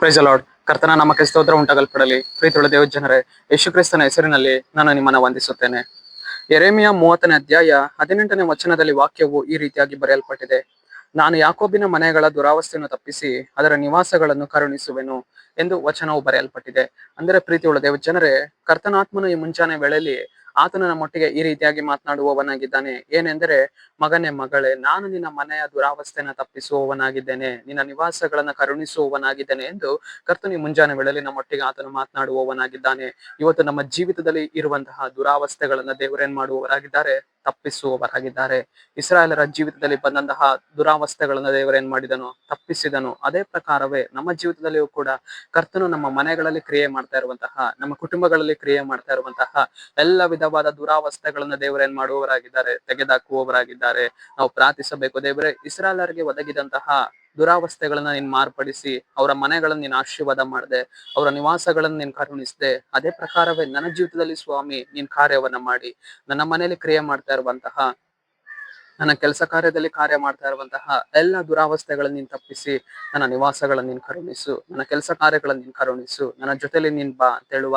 Price lord ಕರ್ತನ ನಮ್ಮ ಸ್ತೋತ್ರ ಉಂಟಾಗಲ್ಪಡಲಿ. ಪ್ರೀತಿಯುಳ್ಳ ದೇವ ಜನರೇ ಯೇಸು ಕ್ರಿಸ್ತನ ಹೆಸರಿನಲ್ಲಿ ನಾನು ನಿಮ್ಮನ್ನ ವಂದಿಸುತ್ತೇನೆ. ಎರೇಮಿಯ ಮೂವತ್ತನೇ ಅಧ್ಯಾಯ ಹದಿನೆಂಟನೇ ವಚನದಲ್ಲಿ ವಾಕ್ಯವು ಈ ರೀತಿಯಾಗಿ ಬರೆಯಲ್ಪಟ್ಟಿದೆ. ನಾನು ಯಾಕೋಬಿನ ಮನೆಗಳ ದುರಾವಸ್ಥೆಯನ್ನು ತಪ್ಪಿಸಿ ಅದರ ನಿವಾಸಗಳನ್ನು ಕರುಣಿಸುವೆನು ಎಂದು ವಚನವು ಬರೆಯಲ್ಪಟ್ಟಿದೆ. ಅಂದರೆ ಪ್ರೀತಿಯುಳ್ಳ ದೇವ ಜನರೇ, ಕರ್ತನಾತ್ಮನ ಈ ಮುಂಚಾನೆ ವೇಳೆಯಲ್ಲಿ ಆತನು ನಮ್ಮೊಟ್ಟಿಗೆ ಈ ರೀತಿಯಾಗಿ ಮಾತನಾಡುವವನಾಗಿದ್ದಾನೆ. ಏನೆಂದರೆ, ಮಗನೇ ಮಗಳೇ, ನಾನು ನಿನ್ನ ಮನೆಯ ದುರಾವಸ್ಥೆಯನ್ನು ತಪ್ಪಿಸುವವನಾಗಿದ್ದೇನೆ. ನಿನ್ನ ನಿವಾಸಗಳನ್ನ ಕರುಣಿಸುವವನಾಗಿದ್ದೇನೆ ಎಂದು ಕರ್ತನಿ ಮುಂಜಾನೆ ವೇಳೆಯಲ್ಲಿ ನಮ್ಮೊಟ್ಟಿಗೆ ಆತನು ಮಾತನಾಡುವವನಾಗಿದ್ದಾನೆ. ಇವತ್ತು ನಮ್ಮ ಜೀವಿತದಲ್ಲಿ ಇರುವಂತಹ ದುರಾವಸ್ಥೆಗಳನ್ನ ದೇವರೇನ್ ಮಾಡುವವರಾಗಿದ್ದಾರೆ? ತಪ್ಪಿಸುವವರಾಗಿದ್ದಾರೆ ಇಸ್ರಾಯೇಲರ ಜೀವಿತದಲ್ಲಿ ಬಂದಂತಹ ದುರಾವಸ್ಥೆಗಳನ್ನ ದೇವರೇನ್ ಮಾಡಿದನು? ತಪ್ಪಿಸಿದನು. ಅದೇ ಪ್ರಕಾರವೇ ನಮ್ಮ ಜೀವಿತದಲ್ಲಿಯೂ ಕೂಡ ಕರ್ತನು ನಮ್ಮ ಮನೆಗಳಲ್ಲಿ ಕ್ರಿಯೆ ಮಾಡ್ತಾ ಇರುವಂತಹ, ನಮ್ಮ ಕುಟುಂಬಗಳಲ್ಲಿ ಕ್ರಿಯೆ ಮಾಡ್ತಾ ಇರುವಂತಹ ಎಲ್ಲ ವಿಧವಾದ ದುರಾವಸ್ಥೆಗಳನ್ನು ದೇವರೇನ್ ಮಾಡುವವರಾಗಿದ್ದಾರೆ? ತೆಗೆದಾಕುವವರಾಗಿದ್ದಾರೆ. ನಾವು ಪ್ರಾರ್ಥಿಸಬೇಕು. ದೇವರೇ, ಇಸ್ರಾಯೇಲರಿಗೆ ಒದಗಿದಂತಹ ದುರಾವಸ್ಥೆಗಳನ್ನ ನೀನ್ ಮಾರ್ಪಡಿಸಿ, ಅವರ ಮನೆಗಳನ್ನ ನೀನ್ ಆಶೀರ್ವಾದ ಮಾಡಿದೆ, ಅವರ ನಿವಾಸಗಳನ್ನ ನೀನ್ ಕರುಣಿಸದೆ, ಅದೇ ಪ್ರಕಾರವೇ ನನ್ನ ಜೀವಿತದಲ್ಲಿ ಸ್ವಾಮಿ, ನೀನ್ ಕಾರ್ಯವನ್ನ ಮಾಡಿ. ನನ್ನ ಮನೆಯಲ್ಲಿ ಕ್ರಿಯೆ ಮಾಡ್ತಾ ಇರುವಂತಹ, ನನ್ನ ಕೆಲಸ ಕಾರ್ಯದಲ್ಲಿ ಕಾರ್ಯ ಮಾಡ್ತಾ ಇರುವಂತಹ ಎಲ್ಲ ದುರಾವಸ್ಥೆಗಳನ್ನ ನೀನ್ ತಪ್ಪಿಸಿ, ನನ್ನ ನಿವಾಸಗಳನ್ನ ನೀನ್ ಕರುಣಿಸು, ನನ್ನ ಕೆಲಸ ಕಾರ್ಯಗಳನ್ನ ನೀನ್ ಕರುಣಿಸು, ನನ್ನ ಜೊತೆಲಿ ನೀನ್ ಬಾ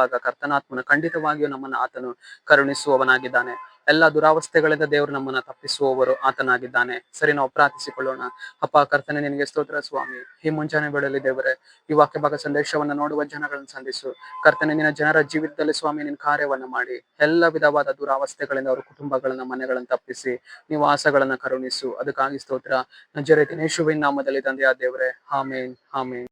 ಅಂತ ಕರ್ತನಾತ್ಮನ ಖಂಡಿತವಾಗಿಯೂ ನಮ್ಮನ್ನ ಆತನು ಕರುಣಿಸುವವನಾಗಿದ್ದಾನೆ. ಎಲ್ಲ ದುರಾವಸ್ಥೆಗಳಿಂದ ದೇವರು ನಮ್ಮನ್ನ ತಪ್ಪಿಸುವವರು ಆತನಾಗಿದ್ದಾನೆ. ಸರಿ, ನಾವು ಪ್ರಾರ್ಥಿಸಿಕೊಳ್ಳೋಣ. ಅಪ್ಪ, ಕರ್ತನೆ, ನಿನಗೆ ಸ್ತೋತ್ರ, ಸ್ವಾಮಿ. ಈ ಮುಂಜಾನೆ ಬೆಳಲಿ ದೇವರೇ, ಈ ವಾಕ್ಯ ಭಾಗ ಸಂದೇಶವನ್ನು ನೋಡುವ ಜನಗಳನ್ನು ಸಂಧಿಸು. ಕರ್ತನೆ, ನಿನ್ನ ಜನರ ಜೀವಿತದಲ್ಲಿ ಸ್ವಾಮಿ, ನಿನ್ನ ಕಾರ್ಯವನ್ನ ಮಾಡಿ. ಎಲ್ಲ ವಿಧವಾದ ದುರಾವಸ್ಥೆಗಳಿಂದ ಅವರ ಕುಟುಂಬಗಳನ್ನ, ಮನೆಗಳನ್ನು ತಪ್ಪಿಸಿ ನಿವಾಸಗಳನ್ನ ಕರುಣಿಸು. ಅದಕ್ಕಾಗಿ ಸ್ತೋತ್ರ. ನಜರೇ ದಿನೇಶುವಿನ ನಾಮದಲ್ಲಿ ತಂದೆಯ ದೇವರೇ. ಆಮೇನ್ ಆಮೇನ್.